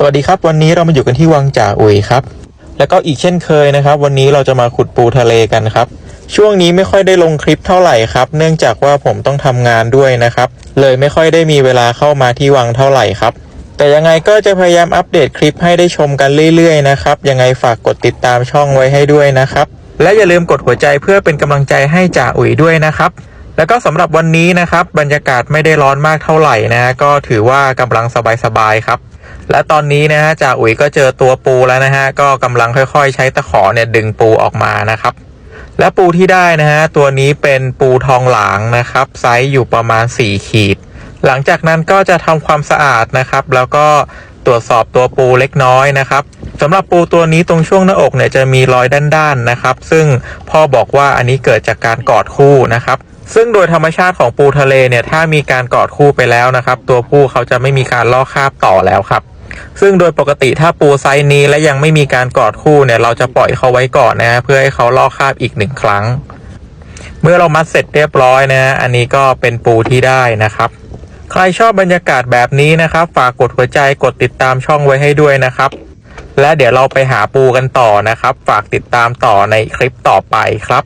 สวัสดีครับ วันนี้เรามาอยู่กันที่วังจ่าอุยครับ แล้วก็อีกเช่นเคยนะครับ วันนี้เราจะมาขุดปูทะเลกันครับ ช่วงนี้ไม่ค่อยได้ลงคลิปเท่าไหร่ครับ เนื่องจากว่าผมต้องทำงานด้วยนะครับ เลยไม่ค่อยได้มีเวลาเข้ามาที่วังเท่าไหร่ครับ แต่ยังไงก็จะพยายามอัปเดตคลิปให้ได้ชมกันเรื่อยๆนะครับ ยังไงฝากกดติดตามช่องไว้ให้ด้วยนะครับ และอย่าลืมกดหัวใจเพื่อเป็นกำลังใจให้จ่าอุ๋ยด้วยนะครับแล้วก็สำหรับวันนี้นะครับ บรรยากาศไม่ได้ร้อนมากเท่าไหร่นะก็ถือว่ากำลังสบายๆครับ และตอนนี้นะฮะจ่าอุ๋ยก็เจอตัวปูแล้วนะฮะก็กำลังค่อยๆ ใช้ตะขอเนี่ยดึงปูออกมานะครับ และปูที่ได้นะฮะตัวนี้เป็นปูทองหลางนะครับ ไซส์อยู่ประมาณ 4 ขีด หลังจากนั้นก็จะทำความสะอาดนะครับ แล้วก็ตรวจสอบตัวปูเล็กน้อยนะครับสำหรับปูตัวนี้ตรงช่วงหน้าอกเนี่ยจะมีรอยด้านๆนะครับ ซึ่งพ่อบอกว่าอันนี้เกิดจากการกอดคู่นะครับซึ่งโดยธรรมชาติของปูทะเลเนี่ยถ้ามีการกอดคู่ไปแล้วนะครับ ตัวผู้เขาจะไม่มีการล่อคาบต่อแล้วครับ ซึ่งโดยปกติถ้าปูไซส์นี้และยังไม่มีการกอดคู่เนี่ย เราจะปล่อยเขาไว้ก่อนนะเพื่อให้เขาล่อคาบอีกหนึ่งครั้ง เมื่อเรามัดเสร็จเรียบร้อยนะ อันนี้ก็เป็นปูที่ได้นะครับใครชอบบรรยากาศแบบนี้นะครับ ฝากกดหัวใจกดติดตามช่องไว้ให้ด้วยนะครับ และเดี๋ยวเราไปหาปูกันต่อนะครับ ฝากติดตามต่อในคลิปต่อไปครับ